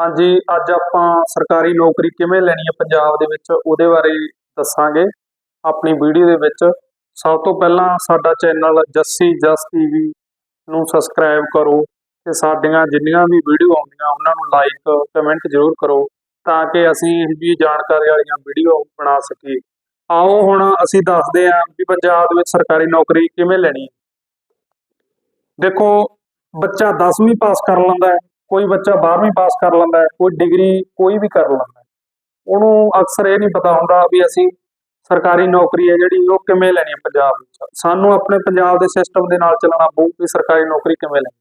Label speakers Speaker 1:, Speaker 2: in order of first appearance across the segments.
Speaker 1: ਹਾਂਜੀ, ਅੱਜ ਆਪਾਂ ਸਰਕਾਰੀ ਨੌਕਰੀ ਕਿਵੇਂ ਲੈਣੀ ਹੈ ਪੰਜਾਬ ਦੇ ਵਿੱਚ ਉਹਦੇ ਬਾਰੇ ਦੱਸਾਂਗੇ। ਆਪਣੀ ਵੀਡੀਓ ਦੇ ਵਿੱਚ ਸਭ ਤੋਂ ਪਹਿਲਾਂ ਸਾਡਾ ਚੈਨਲ ਜੱਸੀ ਜਸ ਟੀਵੀ ਨੂੰ ਸਬਸਕ੍ਰਾਈਬ ਕਰੋ ਤੇ ਸਾਡੀਆਂ ਜਿੰਨੀਆਂ ਵੀ ਵੀਡੀਓ ਆਉਂਦੀਆਂ ਉਹਨਾਂ ਨੂੰ ਲਾਈਕ ਕਮੈਂਟ ਜ਼ਰੂਰ ਕਰੋ ਤਾਂ ਕਿ ਅਸੀਂ ਇਹ ਵੀ ਜਾਣਕਾਰੀ ਵਾਲੀਆਂ ਵੀਡੀਓ ਬਣਾ ਸਕੀਏ। ਆਓ ਹੁਣ ਅਸੀਂ ਦੱਸਦੇ ਹਾਂ ਵੀ ਪੰਜਾਬ ਦੇ ਵਿੱਚ ਸਰਕਾਰੀ ਨੌਕਰੀ ਕਿਵੇਂ ਲੈਣੀ ਹੈ। ਦੇਖੋ, ਬੱਚਾ 10ਵੀਂ ਪਾਸ ਕਰ ਲੈਂਦਾ ਹੈ। ਕੋਈ ਬੱਚਾ 12ਵੀਂ ਪਾਸ ਕਰ ਲੈਂਦਾ ਹੈ, ਕੋਈ ਡਿਗਰੀ ਕੋਈ ਵੀ ਕਰ ਲੈਂਦਾ ਉਹਨੂੰ ਅਕਸਰ ਇਹ ਨਹੀਂ ਪਤਾ ਹੁੰਦਾ ਵੀ ਅਸੀਂ ਸਰਕਾਰੀ ਨੌਕਰੀ ਹੈ ਜਿਹੜੀ ਉਹ ਕਿਵੇਂ ਲੈਣੀ ਹੈ ਪੰਜਾਬ ਵਿੱਚ। ਸਾਨੂੰ ਆਪਣੇ ਪੰਜਾਬ ਦੇ ਸਿਸਟਮ ਦੇ ਨਾਲ ਚੱਲਣਾ ਪਊ ਵੀ ਸਰਕਾਰੀ ਨੌਕਰੀ ਕਿਵੇਂ ਲੈਣੀ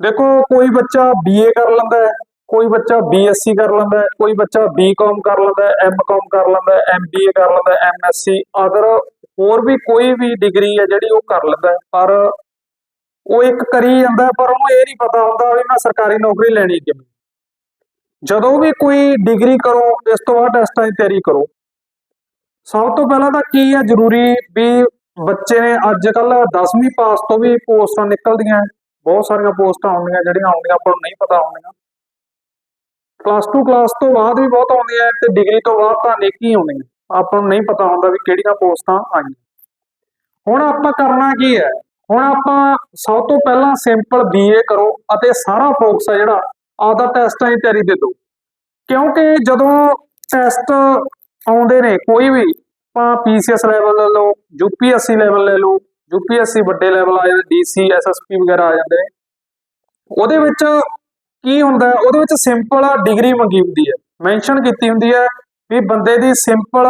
Speaker 1: ਦੇਖੋ, ਕੋਈ ਬੱਚਾ ਬੀਏ ਕਰ ਲੈਂਦਾ ਹੈ, ਕੋਈ ਬੱਚਾ ਬੀਐਸਸੀ ਕਰ ਲੈਂਦਾ ਹੈ, ਕੋਈ ਬੱਚਾ ਬੀਕਾਮ ਕਰ ਲੈਂਦਾ ਹੈ ਐਮਕਾਮ ਕਰ ਲੈਂਦਾ ਹੈ ਐਮਬੀਏ ਕਰ ਲੈਂਦਾ ਹੈ ਐਮਐਸਸੀ ਅਦਰ ਹੋਰ ਵੀ ਕੋਈ ਵੀ ਡਿਗਰੀ ਹੈ ਜਿਹੜੀ ਉਹ ਕਰ ਲੈਂਦਾ ਪਰ ਉਹ ਇੱਕ ਕਰੀ ਜਾਂਦਾ, ਪਰ ਉਹਨੂੰ ਇਹ ਨਹੀਂ ਪਤਾ ਹੁੰਦਾ ਵੀ ਮੈਂ ਸਰਕਾਰੀ ਨੌਕਰੀ ਲੈਣੀ ਕਿਵੇਂ ਜਦੋਂ ਵੀ ਕੋਈ ਡਿਗਰੀ ਕਰੋ, ਇਸ ਤੋਂ ਬਾਅਦ ਟੈਸਟਾਂ ਦੀ ਤਿਆਰੀ ਕਰੋ। ਸਭ ਤੋਂ ਪਹਿਲਾਂ ਤਾਂ ਕੀ ਹੈ ਜ਼ਰੂਰੀ ਵੀ ਬੱਚੇ ਨੇ ਅੱਜ ਕੱਲ 10ਵੀਂ ਪਾਸ ਤੋਂ ਵੀ ਪੋਸਟਾਂ ਨਿਕਲਦੀਆਂ, ਬਹੁਤ ਸਾਰੀਆਂ ਪੋਸਟਾਂ ਆਉਂਦੀਆਂ, ਜਿਹੜੀਆਂ ਆਉਂਦੀਆਂ ਆਪਾਂ ਨੂੰ ਨਹੀਂ ਪਤਾ ਆਉਂਦੀਆਂ। ਕਲਾਸ 2 ਕਲਾਸ ਤੋਂ ਬਾਅਦ ਵੀ ਬਹੁਤ ਆਉਂਦੀਆਂ ਤੇ ਡਿਗਰੀ ਤੋਂ ਬਾਅਦ ਤਾਂ ਨਿੱਕ ਹੀ ਆਉਂਦੀਆਂ। ਆਪਾਂ ਨੂੰ ਨਹੀਂ ਪਤਾ ਹੁੰਦਾ ਵੀ ਕਿਹੜੀਆਂ ਪੋਸਟਾਂ ਆਈਆਂ। ਹੁਣ ਆਪਾਂ ਕਰਨਾ ਕੀ ਹੈ? ਹੁਣ ਆਪਾਂ ਸਭ ਤੋਂ ਪਹਿਲਾਂ ਸਿੰਪਲ ਬੀਏ ਕਰੋ ਅਤੇ ਸਾਰਾ ਫੋਕਸ ਹੈ ਜਿਹੜਾ, ਆਪਦਾ ਟੈਸਟਾਂ ਦੀ ਤਿਆਰੀ ਦੇ ਦਿਓ। ਕਿਉਂਕਿ ਜਦੋਂ ਟੈਸਟ ਆਉਂਦੇ ਨੇ ਕੋਈ ਵੀ, ਆਪਾਂ ਪੀਸੀਐਸ ਲੈਵਲ ਲੈ ਲਓ ਯੂਪੀਐਸਸੀ ਲੈਵਲ ਲੈ ਲਓ ਯੂਪੀਐਸਸੀ ਵੱਡੇ ਲੈਵਲ ਆ ਜਾਂਦੇ ਡੀਸੀ ਐਸਐਸਪੀ ਵਗੈਰਾ ਆ ਜਾਂਦੇ ਨੇ। ਉਹਦੇ ਵਿੱਚ ਕੀ ਹੁੰਦਾ, ਉਹਦੇ ਵਿੱਚ ਸਿੰਪਲ ਡਿਗਰੀ ਮੰਗੀ ਹੁੰਦੀ ਹੈ ਮੈਂਸ਼ਨ ਕੀਤੀ ਹੁੰਦੀ ਹੈ ਵੀ ਬੰਦੇ ਦੀ ਸਿੰਪਲ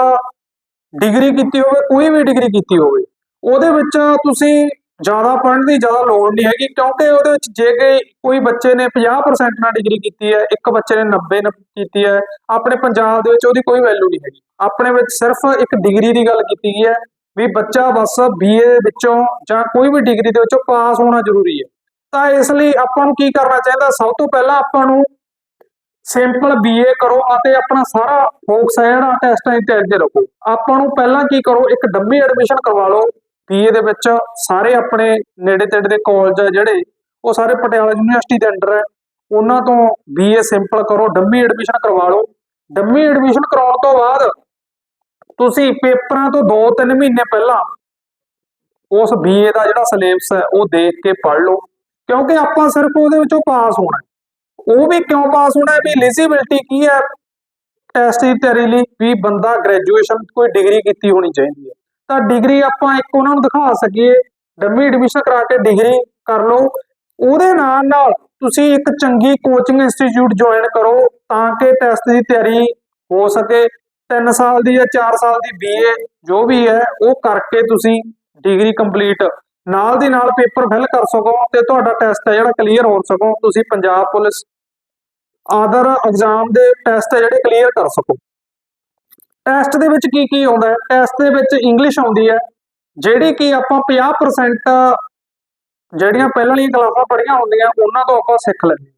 Speaker 1: ਡਿਗਰੀ ਕੀਤੀ ਹੋਵੇ, ਕੋਈ ਵੀ ਡਿਗਰੀ ਕੀਤੀ ਹੋਵੇ। ਉਹਦੇ ਵਿੱਚ ਤੁਸੀਂ ਜ਼ਿਆਦਾ ਪੜ੍ਹਨ ਦੀ ਜ਼ਿਆਦਾ ਲੋੜ ਨਹੀਂ ਹੈਗੀ, ਕਿਉਂਕਿ ਉਹਦੇ ਵਿੱਚ ਜੇ ਕੋਈ ਬੱਚੇ ਨੇ 50% ਨਾਲ ਡਿਗਰੀ ਕੀਤੀ ਹੈ, ਇੱਕ ਬੱਚੇ ਨੇ 90 ਨਾਲ ਕੀਤੀ ਹੈ, ਆਪਣੇ ਪੰਜਾਬ ਦੇ ਵਿੱਚ ਉਹਦੀ ਕੋਈ ਵੈਲਿਊ ਨਹੀਂ ਹੈਗੀ। ਆਪਣੇ ਵਿੱਚ ਸਿਰਫ ਇੱਕ ਡਿਗਰੀ ਦੀ ਗੱਲ ਕੀਤੀ ਗਈ ਹੈ ਵੀ ਬੱਚਾ ਬਸ ਬੀਏ ਵਿੱਚੋਂ ਜਾਂ ਕੋਈ ਵੀ ਡਿਗਰੀ ਦੇ ਵਿੱਚੋਂ ਪਾਸ ਹੋਣਾ ਜ਼ਰੂਰੀ ਹੈ। ਤਾਂ ਇਸ ਲਈ ਆਪਾਂ ਨੂੰ ਕੀ ਕਰਨਾ ਚਾਹੀਦਾ, ਸਭ ਤੋਂ ਪਹਿਲਾਂ ਆਪਾਂ ਨੂੰ ਸਿੰਪਲ ਬੀਏ ਕਰੋ ਅਤੇ ਆਪਣਾ ਸਾਰਾ ਫੋਕਸ ਹੈ ਜਿਹੜਾ ਟੈਸਟਾਂ ਦੀ ਰੱਖੋ। ਆਪਾਂ ਨੂੰ ਪਹਿਲਾਂ ਕੀ ਕਰੋ, ਇੱਕ ਡੰਮੀ ਐਡਮਿਸ਼ਨ ਕਰਵਾ ਲਓ। ਬੀਏ ਦੇ ਵਿੱਚ ਸਾਰੇ ਆਪਣੇ ਨੇੜੇ ਤੇੜੇ ਦੇ ਕਾਲਜ ਆ ਜਿਹੜੇ, ਉਹ ਸਾਰੇ ਪਟਿਆਲਾ ਯੂਨੀਵਰਸਿਟੀ ਦੇ ਅੰਡਰ ਹੈ ਉਹਨਾਂ ਤੋਂ ਬੀਏ ਸਿੰਪਲ ਕਰੋ, ਡੰਮੀ ਐਡਮਿਸ਼ਨ ਕਰਵਾ ਲਓ। ਡੰਮੀ ਐਡਮਿਸ਼ਨ ਕਰਾਉਣ ਤੋਂ ਬਾਅਦ ਤੁਸੀਂ ਪੇਪਰਾਂ ਤੋਂ 2-3 ਮਹੀਨੇ ਪਹਿਲਾਂ ਉਸ ਬੀਏ ਦਾ ਜਿਹੜਾ ਸਿਲੇਬਸ ਹੈ, ਉਹ ਦੇਖ ਕੇ ਪੜ੍ਹ ਲਓ। ਕਿਉਂਕਿ ਆਪਾਂ ਸਿਰਫ ਉਹਦੇ ਵਿੱਚੋਂ ਪਾਸ ਹੋਣਾ। ਉਹ ਵੀ ਕਿਉਂ ਪਾਸ ਹੋਣਾ ਵੀ ਐਲੀਜੀਬਿਲਟੀ ਕੀ ਹੈ? ਟੈਸਟ ਦੀ ਤਿਆਰੀ ਲਈ ਵੀ ਬੰਦਾ ਗ੍ਰੈਜੂਏਸ਼ਨ ਕੋਈ ਡਿਗਰੀ ਕੀਤੀ ਹੋਣੀ ਚਾਹੀਦੀ ਹੈ। ਤਾਂ ਡਿਗਰੀ ਆਪਾਂ ਇੱਕ ਉਹਨਾਂ ਨੂੰ ਦਿਖਾ ਸਕੀਏ, ਡੰਮੀ ਐਡਮਿਸ਼ਨ ਕਰਾ ਕੇ ਡਿਗਰੀ ਕਰ ਲਓ। ਉਹਦੇ ਨਾਲ ਨਾਲ ਤੁਸੀਂ ਇੱਕ ਚੰਗੀ ਕੋਚਿੰਗ ਇੰਸਟੀਚਿਊਟ ਜੁਆਇਨ ਕਰੋ ਤਾਂ ਕਿ ਟੈਸਟ ਦੀ ਤਿਆਰੀ ਹੋ ਸਕੇ। 3 ਸਾਲ ਦੀ ਜਾਂ 4 ਸਾਲ ਦੀ ਬੀਏ ਜੋ ਵੀ ਹੈ, ਉਹ ਕਰਕੇ ਤੁਸੀਂ ਡਿਗਰੀ ਕੰਪਲੀਟ ਨਾਲ ਦੀ ਨਾਲ ਪੇਪਰ ਫਿਲ ਕਰ ਸਕੋ ਤੇ ਤੁਹਾਡਾ ਟੈਸਟ ਹੈ ਜਿਹੜਾ ਕਲੀਅਰ ਹੋ ਸਕੋ। ਤੁਸੀਂ ਪੰਜਾਬ ਪੁਲਿਸ ਆਦਰ ਐਗਜ਼ਾਮ ਦੇ ਟੈਸਟ ਹੈ ਜਿਹੜੇ ਕਲੀਅਰ ਕਰ ਸਕੋ। ਟੈਸਟ ਦੇ ਵਿੱਚ ਕੀ ਕੀ ਆਉਂਦਾ ਹੈ? ਟੈਸਟ ਦੇ ਵਿੱਚ ਇੰਗਲਿਸ਼ ਆਉਂਦੀ ਹੈ, ਜਿਹੜੀ ਕਿ ਆਪਾਂ 50% ਜਿਹੜੀਆਂ ਪਹਿਲਾਂ ਵਾਲੀਆਂ ਕਲਾਸਾਂ ਪੜ੍ਹੀਆਂ ਹੁੰਦੀਆਂ, ਉਹਨਾਂ ਤੋਂ ਆਪਾਂ ਸਿੱਖ ਲੈਂਦੇ ਹਾਂ।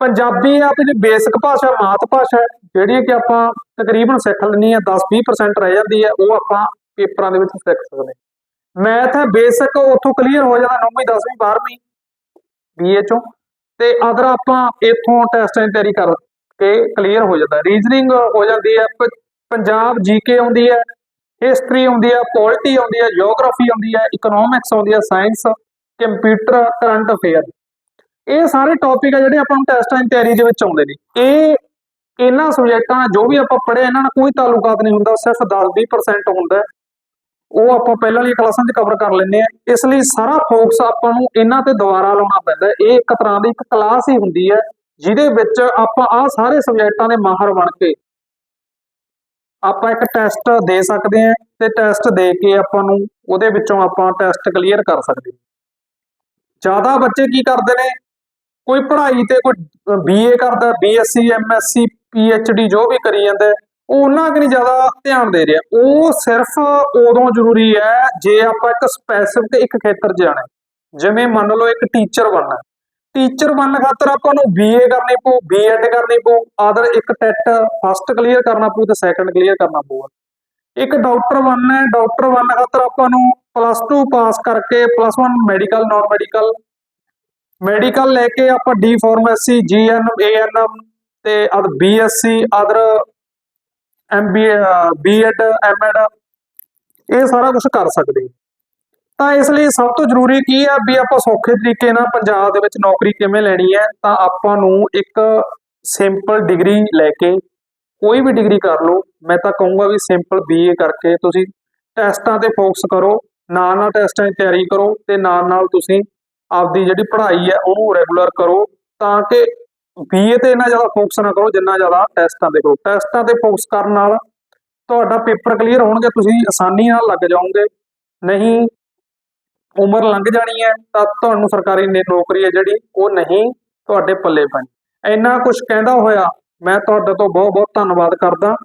Speaker 1: ਪੰਜਾਬੀ ਆਪਣੀ ਬੇਸਿਕ ਭਾਸ਼ਾ, ਮਾਤ ਭਾਸ਼ਾ ਜਿਹੜੀ ਕਿ ਆਪਾਂ ਤਕਰੀਬਨ ਸਿੱਖ ਲੈਣੀ ਹੈ 10-20% ਰਹਿ ਜਾਂਦੀ ਹੈ, ਉਹ ਆਪਾਂ ਪੇਪਰਾਂ ਦੇ ਵਿੱਚ ਸਿੱਖ ਸਕਦੇ ਮੈਥ ਹੈ ਬੇਸਿਕ ਉੱਥੋਂ ਕਲੀਅਰ ਹੋ ਜਾਂਦਾ 9ਵੀਂ 10ਵੀਂ 12ਵੀਂ ਬੀਏ ਚੋਂ। ਤੇ ਅਦਰ ਆਪਾਂ ਇੱਥੋਂ ਟੈਸਟਾਂ ਦੀ ਤਿਆਰੀ ਕਰ ਕੇ ਕਲੀਅਰ ਹੋ ਜਾਂਦਾ ਰੀਜ਼ਨਿੰਗ ਹੋ ਜਾਂਦੀ ਹੈ ਪੰਜਾਬ ਜੀਕੇ ਆਉਂਦੀ ਹੈ ਹਿਸਟਰੀ ਆਉਂਦੀ ਹੈ ਪੋਲਿਟੀ ਆਉਂਦੀ ਹੈ ਜੀਓਗ੍ਰਾਫੀ ਆਉਂਦੀ ਹੈ ਇਕਨੋਮਿਕਸ ਆਉਂਦੀ ਹੈ ਸਾਇੰਸ ਕੰਪਿਊਟਰ ਕਰੰਟ ਅਫੇਅਰ ਇਹ ਸਾਰੇ ਟੌਪਿਕ ਆ ਜਿਹੜੇ ਆਪਾਂ ਨੂੰ ਟੈਸਟਾਂ ਦੀ ਤਿਆਰੀ ਦੇ ਵਿੱਚ ਆਉਂਦੇ ਨੇ। ਇਹ ਇਹਨਾਂ ਸਬਜੈਕਟਾਂ ਨਾਲ ਜੋ ਵੀ ਆਪਾਂ ਪੜ੍ਹਿਆ ਇਹਨਾਂ ਨਾਲ ਕੋਈ ਤਾਲੁਕਾਤ ਨਹੀਂ ਹੁੰਦਾ, ਸਿਰਫ 10-20% ਹੁੰਦਾ ਉਹ ਆਪਾਂ ਪਹਿਲਾਂ ਵਾਲੀਆਂ ਕਲਾਸਾਂ 'ਚ ਕਵਰ ਕਰ ਲੈਂਦੇ ਆ ਇਸ ਲਈ ਸਾਰਾ ਫੋਕਸ ਆਪਾਂ ਨੂੰ ਇਹਨਾਂ ਤੇ ਦੁਬਾਰਾ ਲਾਉਣਾ ਪੈਂਦਾ ਇਹ ਇੱਕ ਤਰ੍ਹਾਂ ਦੀ ਇੱਕ ਕਲਾਸ ਹੀ ਹੁੰਦੀ ਹੈ, ਜਿਹਦੇ ਵਿੱਚ ਆਪਾਂ ਆਹ ਸਾਰੇ ਸਬਜੈਕਟਾਂ ਦੇ ਮਾਹਰ ਬਣ ਕੇ ਆਪਾਂ ਇੱਕ ਟੈਸਟ ਦੇ ਸਕਦੇ ਹਾਂ ਤੇ ਟੈਸਟ ਦੇ ਕੇ ਆਪਾਂ ਨੂੰ ਉਹਦੇ ਵਿੱਚੋਂ ਆਪਾਂ ਟੈਸਟ ਕਲੀਅਰ ਕਰ ਸਕਦੇ ਹਾਂ। ਜ਼ਿਆਦਾ ਬੱਚੇ ਕੀ ਕਰਦੇ ਨੇ? ਕੋਈ ਪੜ੍ਹਾਈ ਤੇ ਕੋਈ ਬੀਏ ਕਰਦਾ ਬੀਐਸਸੀ ਐਮਐਸਸੀ ਪੀਐਚਡੀ ਜੋ ਵੀ ਕਰੀ ਜਾਂਦਾ, ਉਹ ਉਹਨਾਂ ਕਿ ਨਹੀਂ ਜ਼ਿਆਦਾ ਧਿਆਨ ਦੇ ਰਿਹਾ। ਉਹ ਸਿਰਫ ਉਦੋਂ ਜ਼ਰੂਰੀ ਹੈ ਜੇ ਆਪਾਂ ਇੱਕ ਸਪੈਸਿਫਿਕ ਇੱਕ ਖੇਤਰ 'ਚ ਜਾਣਾ ਜਿਵੇਂ ਮੰਨ ਲਓ ਇੱਕ ਟੀਚਰ ਬਣਨਾ ਟੀਚਰ ਬਣਨ ਖਾਤਰ ਆਪਾਂ ਨੂੰ ਬੀਏ ਕਰਨੀ ਪਊ ਬੀਐਡ ਕਰਨੀ ਪਊ ਆਦਰ ਇੱਕ ਟੈਟ ਫਸਟ ਕਲੀਅਰ ਕਰਨਾ ਪਊ ਤੇ ਸੈਕੰਡ ਕਲੀਅਰ ਕਰਨਾ ਪਊਗਾ ਇੱਕ ਡਾਕਟਰ ਬਣਨਾ ਹੈ ਡਾਕਟਰ ਬਣਨ ਖਾਤਰ ਆਪਾਂ ਨੂੰ ਪਲੱਸ 2 ਪਾਸ ਕਰਕੇ plus 1 medical non medical medical ਲੈ ਕੇ ਆਪਾਂ ਡੀ ਫਾਰਮੇਸੀ ਜੀਐਨ ਏਐਨਐਮ ਤੇ ਅਦ BSc other MBA BEd MEd ਇਹ ਸਾਰਾ ਕੁਝ ਕਰ ਸਕਦੇ ਤਾਂ ਇਸ ਲਈ ਸਭ ਤੋਂ ਜ਼ਰੂਰੀ ਕੀ ਆ ਵੀ ਆਪਾਂ ਸੌਖੇ ਤਰੀਕੇ ਨਾਲ ਪੰਜਾਬ ਦੇ ਵਿੱਚ ਨੌਕਰੀ ਕਿਵੇਂ ਲੈਣੀ ਹੈ, ਤਾਂ ਆਪਾਂ ਨੂੰ ਇੱਕ ਸਿੰਪਲ ਡਿਗਰੀ ਲੈ ਕੇ ਕੋਈ ਵੀ ਡਿਗਰੀ ਕਰ ਲਓ। ਮੈਂ ਤਾਂ ਕਹੂੰਗਾ ਵੀ ਸਿੰਪਲ ਬੀਏ ਕਰਕੇ ਤੁਸੀਂ ਟੈਸਟਾਂ ਤੇ ਫੋਕਸ ਕਰੋ, ਨਾਲ ਨਾਲ ਟੈਸਟਾਂ ਦੀ ਤਿਆਰੀ ਕਰੋ ਤੇ ਨਾਲ ਨਾਲ ਤੁਸੀਂ ਆਪਦੀ ਜਿਹੜੀ ਪੜ੍ਹਾਈ ਹੈ ਉਹਨੂੰ ਰੈਗੂਲਰ ਕਰੋ ਤਾਂ ਕਿ ਬੀਏ ਤੇ ਇੰਨਾ ਜ਼ਿਆਦਾ ਫੋਕਸ ਨਾ ਕਰੋ ਜਿੰਨਾ ਜ਼ਿਆਦਾ ਟੈਸਟਾਂ ਤੇ ਕਰੋ। ਟੈਸਟਾਂ ਤੇ ਫੋਕਸ ਕਰਨ ਨਾਲ ਤੁਹਾਡਾ ਪੇਪਰ ਕਲੀਅਰ ਹੋਣਗੇ, ਤੁਸੀਂ ਆਸਾਨੀ ਨਾਲ ਲੱਗ ਜਾਓਗੇ। ਨਹੀਂ ਉਮਰ ਲੰਘ ਜਾਣੀ ਹੈ, ਤਾਂ ਤੁਹਾਨੂੰ ਸਰਕਾਰੀ ਨੌਕਰੀ ਹੈ ਜਿਹੜੀ, ਉਹ ਨਹੀਂ ਤੁਹਾਡੇ ਪੱਲੇ ਪੈਣੀ। ਇੰਨਾ ਕੁਝ ਕਹਿੰਦਾ ਹੋਇਆ, ਮੈਂ ਤੁਹਾਡੇ ਤੋਂ ਬਹੁਤ ਬਹੁਤ ਧੰਨਵਾਦ ਕਰਦਾ।